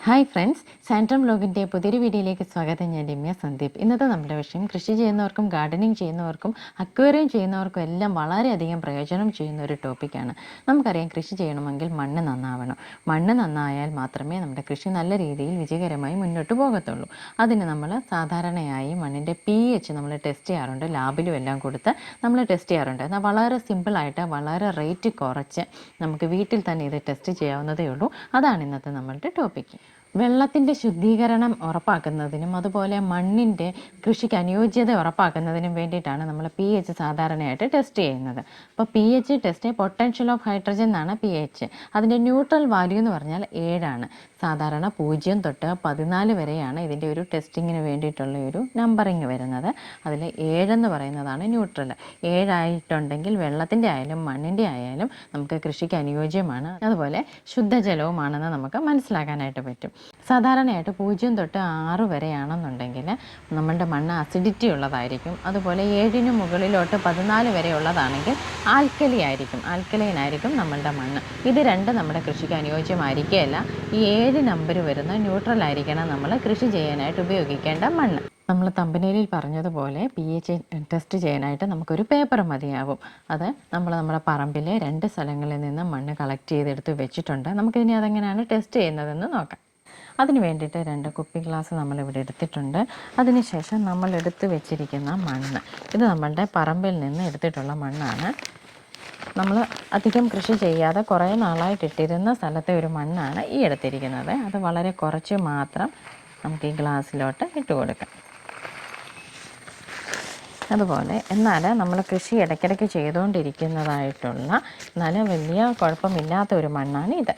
Hi friends സാൻട്രം ബ്ലോഗിന്റെ പുതിയൊരു വീഡിയോയിലേക്ക് സ്വാഗതം. ഞാൻ രമ്യ സന്ദീപ്. ഇന്നത്തെ നമ്മുടെ വിഷയം കൃഷി ചെയ്യുന്നവർക്കും ഗാർഡനിങ് ചെയ്യുന്നവർക്കും അക്വേറിയം ചെയ്യുന്നവർക്കും എല്ലാം വളരെയധികം പ്രയോജനം ചെയ്യുന്ന ഒരു ടോപ്പിക്കാണ് നമുക്കറിയാം കൃഷി ചെയ്യണമെങ്കിൽ മണ്ണ് നന്നാവണം. മണ്ണ് നന്നായാൽ മാത്രമേ നമ്മുടെ കൃഷി നല്ല രീതിയിൽ വിജയകരമായി മുന്നോട്ട് പോകത്തുള്ളൂ. അതിന് നമ്മൾ സാധാരണയായി മണ്ണിന്റെ പി എച്ച് നമ്മൾ ടെസ്റ്റ് ചെയ്യാറുണ്ട്. ലാബിലും എല്ലാം കൊടുത്ത് നമ്മൾ ടെസ്റ്റ് ചെയ്യാറുണ്ട്. എന്നാൽ വളരെ സിമ്പിളായിട്ട് വളരെ റേറ്റ് കുറച്ച് നമുക്ക് വീട്ടിൽ തന്നെ ഇത് ടെസ്റ്റ് ചെയ്യാവുന്നതേ ഉള്ളൂ. അതാണ് ഇന്നത്തെ നമ്മളുടെ ടോപ്പിക്ക് വെള്ളത്തിന്റെ ശുദ്ധീകരണം ഉറപ്പാക്കുന്നതിനും അതുപോലെ മണ്ണിന്റെ കൃഷിക്ക് അനുയോജ്യത ഉറപ്പാക്കുന്നതിനും വേണ്ടിയിട്ടാണ് നമ്മൾ പി എച്ച് സാധാരണയായിട്ട് ടെസ്റ്റ് ചെയ്യുന്നത്. അപ്പോൾ P H test potential of hydrogen എന്നാണ് പി എച്ച് അതിന്റെ ന്യൂട്രൽ വാല്യൂ എന്ന് പറഞ്ഞാൽ ഏഴാണ്. സാധാരണ പൂജ്യം തൊട്ട് പതിനാല് വരെയാണ് ഇതിന്റെ ഒരു ടെസ്റ്റിങ്ങിന് വേണ്ടിയിട്ടുള്ള ഒരു നമ്പറിങ് വരുന്നത്. അതിൽ ഏഴെന്ന് പറയുന്നതാണ് ന്യൂട്രൽ ഏഴായിട്ടുണ്ടെങ്കിൽ വെള്ളത്തിന്റെ ആയാലും മണ്ണിന്റെ ആയാലും നമുക്ക് കൃഷിക്ക് അനുയോജ്യമാണ്. അതുപോലെ ശുദ്ധജലവുമാണെന്ന് നമുക്ക് മനസ്സിലാക്കാനായിട്ട് പറ്റും. സാധാരണയായിട്ട് പൂജ്യം തൊട്ട് ആറ് വരെയാണെന്നുണ്ടെങ്കിൽ നമ്മളുടെ മണ്ണ് അസിഡിറ്റി ഉള്ളതായിരിക്കും. അതുപോലെ ഏഴിന് മുകളിലോട്ട് പതിനാല് വരെ ഉള്ളതാണെങ്കിൽ ആൽക്കലി ആയിരിക്കും ആൽക്കലൈൻ ആയിരിക്കും നമ്മളുടെ മണ്ണ്. ഇത് രണ്ട് നമ്മുടെ കൃഷിക്ക് അനുയോജ്യമായിരിക്കുകയല്ല. ഈ ഏഴ് നമ്പർ വരുന്ന ന്യൂട്രൽ ആയിരിക്കണം നമ്മൾ കൃഷി ചെയ്യാനായിട്ട് ഉപയോഗിക്കേണ്ട മണ്ണ്. നമ്മൾ തമ്പനയിലിൽ പറഞ്ഞതുപോലെ പി എച്ച് ടെസ്റ്റ് ചെയ്യാനായിട്ട് നമുക്കൊരു പേപ്പർ മതിയാവും. അത് നമ്മൾ നമ്മുടെ പറമ്പിലെ രണ്ട് സ്ഥലങ്ങളിൽ നിന്ന് മണ്ണ് കളക്ട് ചെയ്തെടുത്ത് വെച്ചിട്ടുണ്ട്. നമുക്കിനി അതെങ്ങനെയാണ് ടെസ്റ്റ് ചെയ്യുന്നതെന്ന് നോക്കാം. അതിന് വേണ്ടിയിട്ട് രണ്ട് കുപ്പി ഗ്ലാസ് നമ്മളിവിടെ എടുത്തിട്ടുണ്ട്. അതിനുശേഷം നമ്മൾ എടുത്ത് വെച്ചിരിക്കുന്ന മണ്ണ്. ഇത് നമ്മളുടെ പറമ്പിൽ നിന്ന് എടുത്തിട്ടുള്ള മണ്ണാണ്. നമ്മൾ അധികം കൃഷി ചെയ്യാതെ കുറേ നാളായിട്ട് ഇട്ടിരുന്ന സ്ഥലത്തെ ഒരു മണ്ണാണ് ഈ എടുത്തിരിക്കുന്നത്. അത് വളരെ കുറച്ച് മാത്രം നമുക്ക് ഈ ഗ്ലാസ്സിലോട്ട് ഇട്ട് കൊടുക്കാം. അതുപോലെ എന്നാൽ നമ്മൾ കൃഷി ഇടയ്ക്കിടയ്ക്ക് ചെയ്തുകൊണ്ടിരിക്കുന്നതായിട്ടുള്ള നല്ല വലിയ കുഴപ്പമില്ലാത്ത ഒരു മണ്ണാണ് ഇത്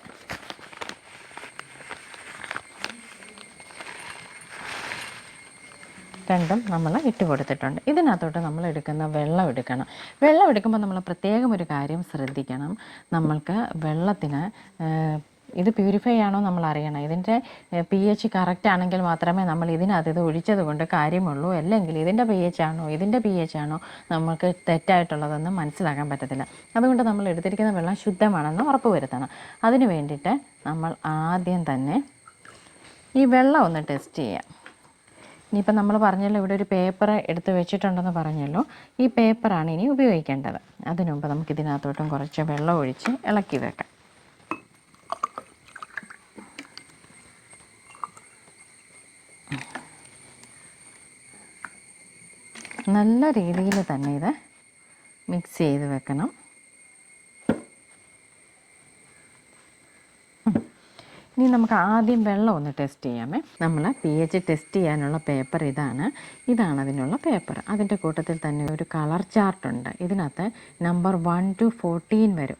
രണ്ടും നമ്മൾ ഇട്ട് കൊടുത്തിട്ടുണ്ട്. ഇതിനകത്തോട്ട് നമ്മൾ എടുക്കുന്ന വെള്ളം എടുക്കണം. വെള്ളം എടുക്കുമ്പോൾ നമ്മൾ പ്രത്യേകം ഒരു കാര്യം ശ്രദ്ധിക്കണം. നമ്മൾക്ക് വെള്ളത്തിന് ഇത് പ്യൂരിഫൈ ആണോ നമ്മൾ അറിയണം. ഇതിന്റെ പി എച്ച് കറക്റ്റ് ആണെങ്കിൽ മാത്രമേ നമ്മൾ ഇതിനകത്ത് ഇത് ഒഴിച്ചത് കൊണ്ട് കാര്യമുള്ളൂ. അല്ലെങ്കിൽ ഇതിന്റെ പി എച്ച് ആണോ ഇതിന്റെ പി എച്ച് ആണോ നമുക്ക് തെറ്റായിട്ടുള്ളതെന്ന് മനസ്സിലാക്കാൻ പറ്റത്തില്ല. അതുകൊണ്ട് നമ്മൾ എടുത്തിരിക്കുന്ന വെള്ളം ശുദ്ധമാണെന്ന് ഉറപ്പ് വരുത്തണം. അതിന് വേണ്ടിയിട്ട് നമ്മൾ ആദ്യം തന്നെ ഈ വെള്ളം ഒന്ന് ടെസ്റ്റ് ചെയ്യാം. ഇനിയിപ്പോൾ നമ്മൾ പറഞ്ഞല്ലോ ഇവിടെ ഒരു പേപ്പർ എടുത്ത് വെച്ചിട്ടുണ്ടെന്ന് പറഞ്ഞല്ലോ. ഈ പേപ്പറാണ് ഇനി ഉപയോഗിക്കേണ്ടത്. അതിനുമുമ്പ് നമുക്ക് ഇതിനകത്തോട്ടും കുറച്ച് വെള്ളം ഒഴിച്ച് ഇളക്കി വെക്കാം. നല്ല രീതിയിൽ തന്നെ ഇത് മിക്സ് ചെയ്ത് വെക്കണം. ഇനി നമുക്ക് ആദ്യം വെള്ളം ഒന്ന് ടെസ്റ്റ് ചെയ്യാമേ. നമ്മൾ പി എച്ച് ടെസ്റ്റ് ചെയ്യാനുള്ള പേപ്പർ ഇതാണ്. ഇതാണ് അതിനുള്ള പേപ്പർ അതിന്റെ കൂട്ടത്തിൽ തന്നെ ഒരു കളർ ചാർട്ട് ഉണ്ട്. ഇതിനകത്ത് നമ്പർ വൺ ടു ഫോർട്ടീൻ വരും.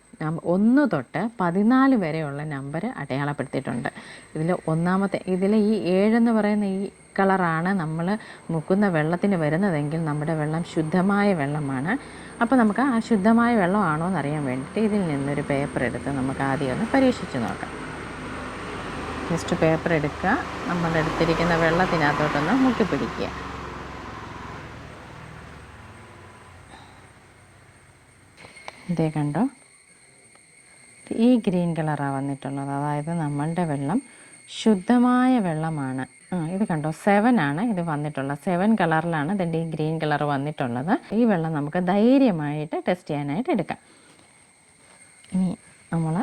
ഒന്ന് തൊട്ട് പതിനാല് വരെയുള്ള നമ്പർ അടയാളപ്പെടുത്തിയിട്ടുണ്ട്. ഇതിൽ ഒന്നാമത്തെ ഇതിൽ ഈ ഏഴെന്ന് പറയുന്ന ഈ കളറാണ് നമ്മൾ മുക്കുന്ന വെള്ളത്തിന് വരുന്നതെങ്കിൽ നമ്മുടെ വെള്ളം ശുദ്ധമായ വെള്ളമാണ്. അപ്പോൾ നമുക്ക് ആ ശുദ്ധമായ വെള്ളമാണോ എന്നറിയാൻ വേണ്ടിയിട്ട് ഇതിൽ നിന്നൊരു പേപ്പർ എടുത്ത് നമുക്ക് ആദ്യം ഒന്ന് പരീക്ഷിച്ച് നോക്കാം. ജസ്റ്റ് പേപ്പർ എടുക്കുക. നമ്മൾ എടുത്തിരിക്കുന്ന വെള്ളത്തിനകത്തോട്ടൊന്ന് മുക്കി പിടിക്കുക ഇതേ കണ്ടോ? ഈ ഗ്രീൻ കളറാണ് വന്നിട്ടുള്ളത്. അതായത് നമ്മളുടെ വെള്ളം ശുദ്ധമായ വെള്ളമാണ്. ആ ഇത് കണ്ടോ? സെവൻ ആണ് ഇത് വന്നിട്ടുള്ളത്. സെവൻ കളറിലാണ് ഇതിന്റെ ഈ ഗ്രീൻ കളർ വന്നിട്ടുള്ളത്. ഈ വെള്ളം നമുക്ക് ധൈര്യമായിട്ട് ടെസ്റ്റ് ചെയ്യാനായിട്ട് എടുക്കാം. ഇനി നമ്മൾ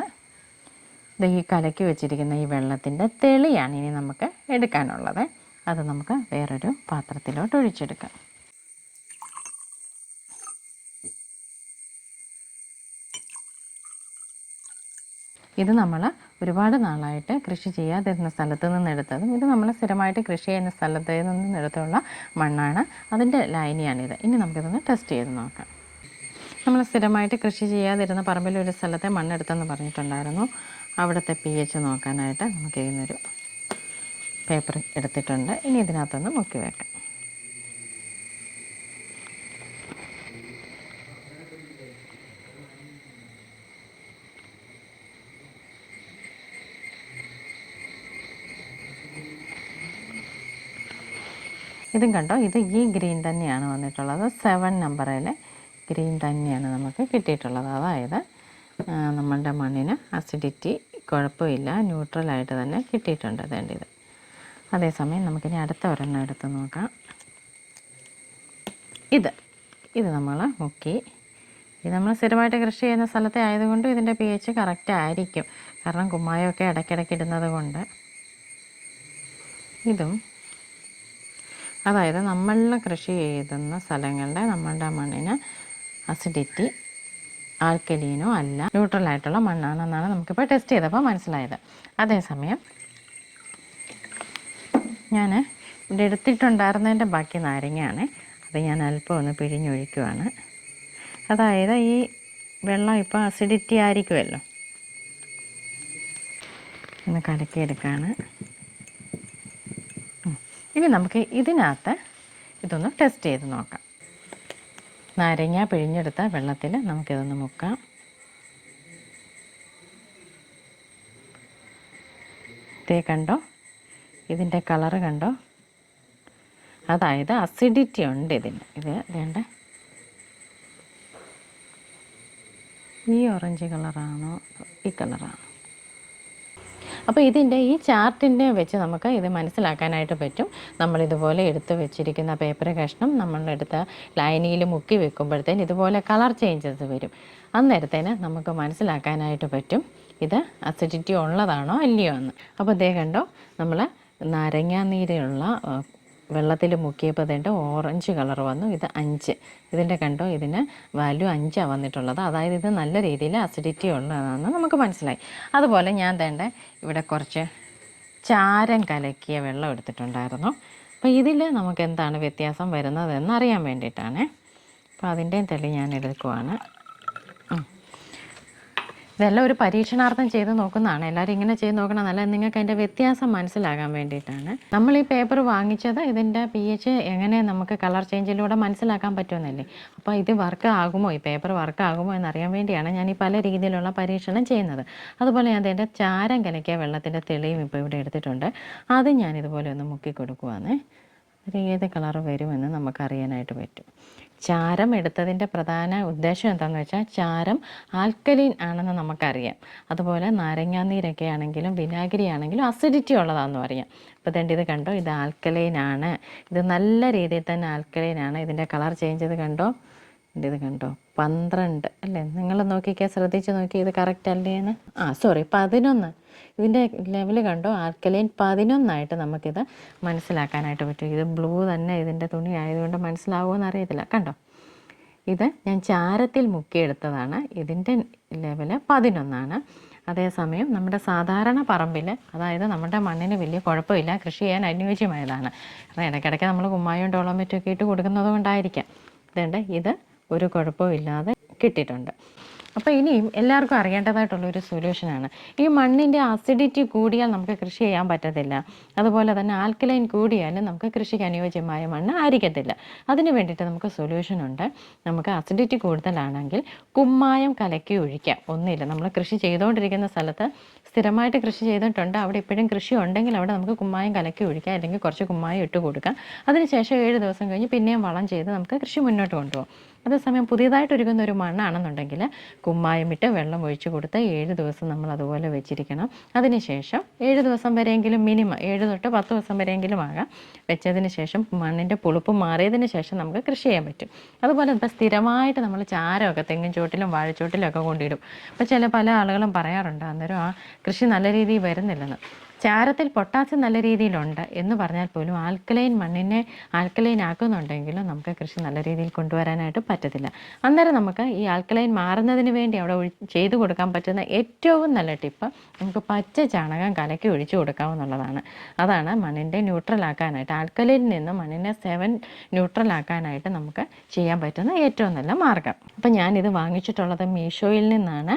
ഈ കലക്കി വെച്ചിരിക്കുന്ന ഈ വെള്ളത്തിന്റെ തെളിയാണ് ഇനി നമുക്ക് എടുക്കാനുള്ളത്. അത് നമുക്ക് വേറൊരു പാത്രത്തിലോട്ട് ഒഴിച്ചെടുക്കാം. ഇത് നമ്മൾ ഒരുപാട് നാളായിട്ട് കൃഷി ചെയ്യാതിരുന്ന സ്ഥലത്ത് നിന്ന് എടുത്തതും ഇത് നമ്മൾ സ്ഥിരമായിട്ട് കൃഷി ചെയ്യുന്ന സ്ഥലത്ത് നിന്ന് എടുത്തുള്ള മണ്ണാണ്. അതിന്റെ ലൈനിയാണിത് ഇനി നമുക്കിതൊന്ന് ടെസ്റ്റ് ചെയ്ത് നോക്കാം. നമ്മൾ സ്ഥിരമായിട്ട് കൃഷി ചെയ്യാതിരുന്ന പറമ്പിലൊരു സ്ഥലത്തെ മണ്ണെടുത്തെന്ന് പറഞ്ഞിട്ടുണ്ടായിരുന്നു. അവിടുത്തെ പി എച്ച് നോക്കാനായിട്ട് നമുക്ക് ഇതിനൊരു പേപ്പർ എടുത്തിട്ടുണ്ട്. ഇനി ഇതിനകത്തൊന്ന് മുക്കി വെക്കാം. ഇതും കണ്ടോ? ഇത് ഈ ഗ്രീൻ തന്നെയാണ് വന്നിട്ടുള്ളത്. സെവൻ നമ്പറിലെ ഗ്രീൻ തന്നെയാണ് നമുക്ക് കിട്ടിയിട്ടുള്ളത്. അതായത് നമ്മളുടെ മണ്ണിന് അസിഡിറ്റി കുഴപ്പമില്ല. ന്യൂട്രലായിട്ട് തന്നെ കിട്ടിയിട്ടുണ്ട് അതേണ്ട ഇത്. അതേസമയം നമുക്കിനി അടുത്ത ഒരെണ്ണം എടുത്ത് നോക്കാം. ഇത്. ഇത് നമ്മൾ മുക്കി. ഇത് നമ്മൾ സ്ഥിരമായിട്ട് കൃഷി ചെയ്യുന്ന സ്ഥലത്തെ ആയതുകൊണ്ടും ഇതിന്റെ പി എച്ച് കറക്റ്റ് ആയിരിക്കും. കാരണം കുമ്മായമൊക്കെ ഇടയ്ക്കിടയ്ക്ക് ഇടുന്നത് കൊണ്ട്. ഇതും. അതായത് നമ്മളിൽ കൃഷി ചെയ്യുന്ന സ്ഥലങ്ങളുടെ നമ്മളുടെ മണ്ണിന് അസിഡിറ്റി ആൽക്കലീനോ അല്ല ന്യൂട്രൽ ആയിട്ടുള്ള മണ്ണാണെന്നാണ് നമുക്കിപ്പോൾ ടെസ്റ്റ് ചെയ്തപ്പോൾ മനസ്സിലായത്. അതേസമയം ഞാൻ ഇവിടെ എടുത്തിട്ടുണ്ടായിരുന്നതിന്റെ ബാക്കി നാരങ്ങയാണ്. അത് ഞാൻ അല്പം ഒന്ന് പിഴിഞ്ഞൊഴിക്കുവാണ്. അതായത് ഈ വെള്ളം ഇപ്പോൾ അസിഡിറ്റി ആയിരിക്കുമല്ലോ. ഒന്ന് കലക്കിയെടുക്കുകയാണ് ഉം. ഇനി നമുക്ക് ഇതിനകത്ത് ഇതൊന്ന് ടെസ്റ്റ് ചെയ്ത് നോക്കാം. നാരങ്ങ പിഴിഞ്ഞെടുത്ത വെള്ളത്തിൽ നമുക്കിതൊന്ന് മുക്കാം. തേ കണ്ടോ? ഇതിന്റെ കളറ് കണ്ടോ? അതായത് അസിഡിറ്റി ഉണ്ട് ഇതിന്. ഇത് വേണ്ട. ഈ ഓറഞ്ച് കളറാണോ? ഈ കളറാണോ? അപ്പോൾ ഇതിന്റെ ഈ ചാർട്ടിന്റെ വെച്ച് നമുക്ക് ഇത് മനസ്സിലാക്കാനായിട്ട് പറ്റും. നമ്മളിതുപോലെ എടുത്ത് വെച്ചിരിക്കുന്ന പേപ്പർ കഷ്ണം നമ്മളെടുത്ത ലൈനിയിൽ മുക്കി വെക്കുമ്പോഴത്തേന് ഇതുപോലെ കളർ ചേഞ്ചസ് വരും. അന്നേരത്തേന് നമുക്ക് മനസ്സിലാക്കാനായിട്ട് പറ്റും ഇത് അസിഡിറ്റി ഉള്ളതാണോ അല്ലയോ എന്ന്. അപ്പോൾ ഇതേ കണ്ടോ നമ്മൾ നാരങ്ങാനീരുള്ള വെള്ളത്തിൽ മുക്കിയപ്പോൾ ഇതേണ്ട ഓറഞ്ച് കളർ വന്നു. ഇത് അഞ്ച്. ഇതിന്റെ കണ്ടോ? ഇതിന് വാല്യൂ അഞ്ചാണ് വന്നിട്ടുള്ളത്. അതായത് ഇത് നല്ല രീതിയിൽ അസിഡിറ്റി ഉള്ളതാണെന്ന് നമുക്ക് മനസ്സിലായി. അതുപോലെ ഞാൻ തേണ്ട ഇവിടെ കുറച്ച് ചാരം കലക്കിയ വെള്ളം എടുത്തിട്ടുണ്ടായിരുന്നു. അപ്പോൾ ഇതിൽ നമുക്ക് എന്താണ് വ്യത്യാസം വരുന്നതെന്ന് അറിയാൻ വേണ്ടിയിട്ടാണ്. അപ്പോൾ അതിന്റെയും തെളി ഞാൻ എടുക്കുവാണ്. ഇതെല്ലാം ഒരു പരീക്ഷണാർത്ഥം ചെയ്ത് നോക്കുന്നതാണ്. എല്ലാവരും ഇങ്ങനെ ചെയ്ത് നോക്കണം നല്ല നിങ്ങൾക്ക് അതിന്റെ വ്യത്യാസം മനസ്സിലാകാൻ വേണ്ടിയിട്ടാണ്. നമ്മൾ ഈ പേപ്പർ വാങ്ങിച്ചത് ഇതിന്റെ പി എച്ച് എങ്ങനെ നമുക്ക് കളർ ചേഞ്ചിലൂടെ മനസ്സിലാക്കാൻ പറ്റുമെന്നല്ലേ? അപ്പോൾ ഇത് വർക്ക് ആകുമോ? ഈ പേപ്പർ വർക്ക് ആകുമോ എന്നറിയാൻ വേണ്ടിയാണ് ഞാൻ ഈ പല രീതിയിലുള്ള പരീക്ഷണം ചെയ്യുന്നത്. അതുപോലെ ഞാൻ അതിന്റെ ചാരം കലക്കിയ വെള്ളത്തിന്റെ തെളിയും ഇപ്പോൾ ഇവിടെ എടുത്തിട്ടുണ്ട്. അത് ഞാൻ ഇതുപോലെ ഒന്ന് മുക്കി കൊടുക്കുവാന്നേ. ഏത് കളർ വരുമെന്ന് നമുക്കറിയാനായിട്ട് പറ്റും. ചാരം എടുത്തതിന്റെ പ്രധാന ഉദ്ദേശം എന്താണെന്ന് വെച്ചാൽ ചാരം ആൽക്കലീൻ ആണെന്ന് നമുക്കറിയാം. അതുപോലെ നാരങ്ങാനീരൊക്കെ ആണെങ്കിലും വിനാഗിരി ആണെങ്കിലും അസിഡിറ്റി ഉള്ളതാണെന്നും അറിയാം അപ്പോൾ തന്നെ ഇത് കണ്ടോ? ഇത് ആൽക്കലൈൻ ആണ്. ഇത് നല്ല രീതിയിൽ തന്നെ ആൽക്കലൈൻ ആണ്. ഇതിന്റെ കളർ ചേഞ്ച് ചെയ്ത് കണ്ടോ? ഇതിന്റെ ഇത് കണ്ടോ? പന്ത്രണ്ട് അല്ലേ? നിങ്ങൾ നോക്കിക്കാൻ ശ്രദ്ധിച്ച് നോക്കി ഇത് കറക്റ്റ് അല്ലേ എന്ന്? ആ സോറി പതിനൊന്ന്. ഇതിന്റെ ലെവൽ കണ്ടോ? ആൽക്കലൈൻ പതിനൊന്നായിട്ട് നമുക്കിത് മനസ്സിലാക്കാനായിട്ട് പറ്റും. ഇത് ബ്ലൂ തന്നെ ഇതിന്റെ തുണി ആയതുകൊണ്ട് മനസ്സിലാവുമെന്ന് അറിയത്തില്ല കണ്ടോ? ഇത് ഞാൻ ചാരത്തിൽ മുക്കിയെടുത്തതാണ്. ഇതിന്റെ ലെവൽ പതിനൊന്നാണ്. അതേസമയം നമ്മുടെ സാധാരണ പറമ്പിൽ അതായത് നമ്മുടെ മണ്ണിന് വലിയ കുഴപ്പമില്ല കൃഷി ചെയ്യാൻ അനുയോജ്യമായതാണ്. അത് ഇടയ്ക്കിടയ്ക്ക് നമ്മൾ കുമ്മായും ഡോളോമറ്റും ഒക്കെ ഇട്ട് കൊടുക്കുന്നത് കൊണ്ടായിരിക്കാം ഇതുണ്ട്. ഇത് ഒരു കുഴപ്പവും ഇല്ലാതെ കിട്ടിയിട്ടുണ്ട്. അപ്പോൾ ഇനിയും എല്ലാവർക്കും അറിയേണ്ടതായിട്ടുള്ള ഒരു സൊല്യൂഷനാണ് ഈ മണ്ണിന്റെ അസിഡിറ്റി കൂടിയാൽ നമുക്ക് കൃഷി ചെയ്യാൻ പറ്റത്തില്ല. അതുപോലെ തന്നെ ആൽക്കലൈൻ കൂടിയാലും നമുക്ക് കൃഷിക്ക് അനുയോജ്യമായ മണ്ണ് ആയിരിക്കത്തില്ല. അതിന് വേണ്ടിയിട്ട് നമുക്ക് സൊല്യൂഷനുണ്ട് നമുക്ക് അസിഡിറ്റി കൂടുതലാണെങ്കിൽ കുമ്മായം കലക്കി ഒഴിക്കാം. ഒന്നുമില്ല. നമ്മൾ കൃഷി ചെയ്തുകൊണ്ടിരിക്കുന്ന സ്ഥലത്ത് സ്ഥിരമായിട്ട് കൃഷി ചെയ്തിട്ടുണ്ട്. അവിടെ ഇപ്പോഴും കൃഷി ഉണ്ടെങ്കിൽ അവിടെ നമുക്ക് കുമ്മായം കലക്കി ഒഴിക്കാം അല്ലെങ്കിൽ കുറച്ച് കുമ്മായം ഇട്ട് കൊടുക്കാം. അതിനുശേഷം ഏഴ് ദിവസം കഴിഞ്ഞ് പിന്നെയും വളം ചെയ്ത് നമുക്ക് കൃഷി മുന്നോട്ട് കൊണ്ടുപോകാം. അതേസമയം പുതിയതായിട്ട് ഒരുങ്ങുന്ന ഒരു മണ്ണാണെന്നുണ്ടെങ്കിൽ കുമ്മായം ഇട്ട് വെള്ളം ഒഴിച്ചു കൊടുത്ത് ഏഴ് ദിവസം നമ്മൾ അതുപോലെ വെച്ചിരിക്കണം. അതിനുശേഷം ഏഴ് ദിവസം വരെയെങ്കിലും മിനിമം ഏഴ് തൊട്ട് പത്ത് ദിവസം വരെയെങ്കിലും ആകാം. വെച്ചതിന് ശേഷം മണ്ണിന്റെ പുളിപ്പ് മാറിയതിന് ശേഷം നമുക്ക് കൃഷി ചെയ്യാൻ പറ്റും. അതുപോലെ ഇപ്പോൾ സ്ഥിരമായിട്ട് നമ്മൾ ചാരമൊക്കെ തെങ്ങിൻ ചോട്ടിലും വാഴച്ചോട്ടിലും ഒക്കെ കൊണ്ടിടും. അപ്പോൾ ചില പല ആളുകളും പറയാറുണ്ട് അന്നേരം ആ കൃഷി നല്ല രീതിയിൽ വരുന്നില്ലെന്ന്. ചാരത്തിൽ പൊട്ടാസ്യം നല്ല രീതിയിലുണ്ട് എന്ന് പറഞ്ഞാൽ പോലും ആൽക്കലൈൻ മണ്ണിനെ ആൽക്കലൈൻ ആക്കുന്നുണ്ടെങ്കിലും നമുക്ക് കൃഷി നല്ല രീതിയിൽ കൊണ്ടുവരാനായിട്ട് പറ്റത്തില്ല. അന്നേരം നമുക്ക് ഈ ആൽക്കലൈൻ മാറുന്നതിന് വേണ്ടി അവിടെ ചെയ്തു കൊടുക്കാൻ പറ്റുന്ന ഏറ്റവും നല്ല ടിപ്പ് നമുക്ക് പച്ച ചാണകം കലക്കി ഒഴിച്ചു കൊടുക്കാവുന്നതാണ്. അതാണ് മണ്ണിന്റെ ന്യൂട്രൽ ആക്കാനായിട്ട് ആൽക്കലൈനിൽ നിന്ന് മണ്ണിനെ സെവൻ ന്യൂട്രൽ ആക്കാനായിട്ട് നമുക്ക് ചെയ്യാൻ പറ്റുന്ന ഏറ്റവും നല്ല മാർഗം. അപ്പം ഞാനിത് വാങ്ങിച്ചിട്ടുള്ളത് മീഷോയിൽ നിന്നാണ്.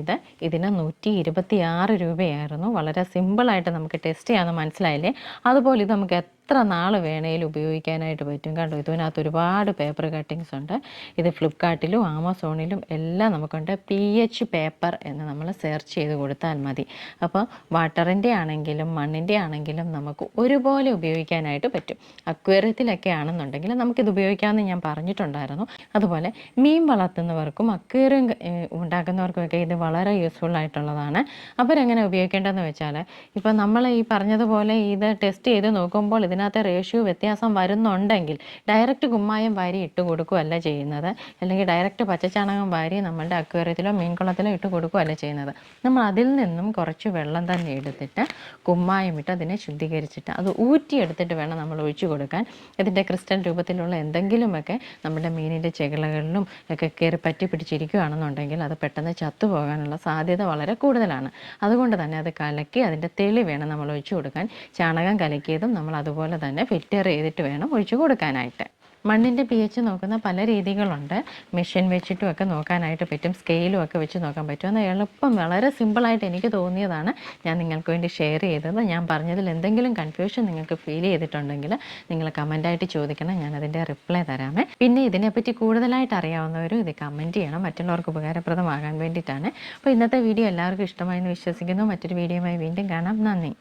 ഇത് ഇതിന് നൂറ്റി ഇരുപത്തി ആറ് രൂപയായിരുന്നു. വളരെ സിമ്പിളായിട്ട് നമുക്ക് ടെസ്റ്റ് ചെയ്യാമെന്ന് മനസ്സിലായില്ലേ? അതുപോലെ ഇത് നമുക്ക് എത്ര നാൾ വേണേലും ഉപയോഗിക്കാനായിട്ട് പറ്റും കണ്ടോ? ഇതിനകത്ത് ഒരുപാട് പേപ്പർ കട്ടിങ്സ് ഉണ്ട്. ഇത് ഫ്ലിപ്കാർട്ടിലും ആമസോണിലും എല്ലാം നമുക്കുണ്ട്. പി എച്ച് പേപ്പർ എന്ന് നമ്മൾ സെർച്ച് ചെയ്ത് കൊടുത്താൽ മതി. അപ്പോൾ വാട്ടറിന്റെ ആണെങ്കിലും മണ്ണിന്റെ ആണെങ്കിലും നമുക്ക് ഒരുപോലെ ഉപയോഗിക്കാനായിട്ട് പറ്റും. അക്വേറിയത്തിലൊക്കെ ആണെന്നുണ്ടെങ്കിൽ നമുക്കിത് ഉപയോഗിക്കാമെന്ന് ഞാൻ പറഞ്ഞിട്ടുണ്ടായിരുന്നു. അതുപോലെ മീൻ വളർത്തുന്നവർക്കും അക്വേറിയം ഉണ്ടാക്കുന്നവർക്കുമൊക്കെ ഇത് വളരെ യൂസ്ഫുൾ ആയിട്ടുള്ളതാണ്. അവരെങ്ങനെ ഉപയോഗിക്കേണ്ടതെന്ന് വെച്ചാൽ ഇപ്പോൾ നമ്മൾ ഈ പറഞ്ഞതുപോലെ ഇത് ടെസ്റ്റ് ചെയ്ത് നോക്കുമ്പോൾ ഇതിനകത്ത് റേഷ്യോ വ്യത്യാസം വരുന്നുണ്ടെങ്കിൽ ഡയറക്റ്റ് കുമ്മായം വാരി ഇട്ട് കൊടുക്കുകയല്ല ചെയ്യുന്നത്. അല്ലെങ്കിൽ ഡയറക്റ്റ് പച്ചച്ചാണകം വാരി നമ്മളുടെ അക്വേറിയത്തിലോ മീൻകുളത്തിലോ ഇട്ട് കൊടുക്കുകയല്ല ചെയ്യുന്നത്. നമ്മൾ അതിൽ നിന്നും കുറച്ച് വെള്ളം തന്നെ എടുത്തിട്ട് കുമ്മായം ഇട്ട് അതിനെ ശുദ്ധീകരിച്ചിട്ട് അത് ഊറ്റിയെടുത്തിട്ട് വേണം നമ്മൾ ഒഴിച്ചു കൊടുക്കാൻ. ഇതിന്റെ ക്രിസ്റ്റൽ രൂപത്തിലുള്ള എന്തെങ്കിലുമൊക്കെ നമ്മുടെ മീനിന്റെ ചെകിളകളിലും ഒക്കെ കയറി പറ്റി പിടിച്ചിരിക്കുകയാണെന്നുണ്ടെങ്കിൽ അത് പെട്ടെന്ന് ചത്തുപോകാനുള്ള സാധ്യത വളരെ കൂടുതലാണ്. അതുകൊണ്ട് തന്നെ അത് കലക്കി അതിന്റെ തെളി വേണം നമ്മൾ ഒഴിച്ചു കൊടുക്കാൻ. ചാണകം കലക്കിയതും നമ്മൾ അതുപോലെ തന്നെ ഫിൽറ്റർ ചെയ്തിട്ട് വേണം ഒഴിച്ചു കൊടുക്കാനായിട്ട്. മണ്ണിന്റെ പി എച്ച് നോക്കുന്ന പല രീതികളുണ്ട്. മെഷീൻ വെച്ചിട്ടും ഒക്കെ നോക്കാനായിട്ട് പറ്റും. സ്കെയിലും ഒക്കെ വെച്ച് നോക്കാൻ പറ്റും. എന്നാൽ എളുപ്പം വളരെ സിമ്പിളായിട്ട് എനിക്ക് തോന്നിയതാണ് ഞാൻ നിങ്ങൾക്ക് വേണ്ടി ഷെയർ ചെയ്തത്. ഞാൻ പറഞ്ഞതിൽ എന്തെങ്കിലും കൺഫ്യൂഷൻ നിങ്ങൾക്ക് ഫീൽ ചെയ്തിട്ടുണ്ടെങ്കിൽ നിങ്ങൾ കമന്റായിട്ട് ചോദിക്കണം. ഞാൻ അതിന്റെ റിപ്ലൈ തരാമേ. പിന്നെ ഇതിനെപ്പറ്റി കൂടുതലായിട്ട് അറിയാവുന്നവരും ഇത് കമന്റ് ചെയ്യണം. മറ്റുള്ളവർക്ക് ഉപകാരപ്രദമാകാൻ വേണ്ടിയിട്ടാണ്. അപ്പോൾ ഇന്നത്തെ വീഡിയോ എല്ലാവർക്കും ഇഷ്ടമായി എന്ന് വിശ്വസിക്കുന്നു. മറ്റൊരു വീഡിയോയുമായി വീണ്ടും കാണാം. നന്ദി.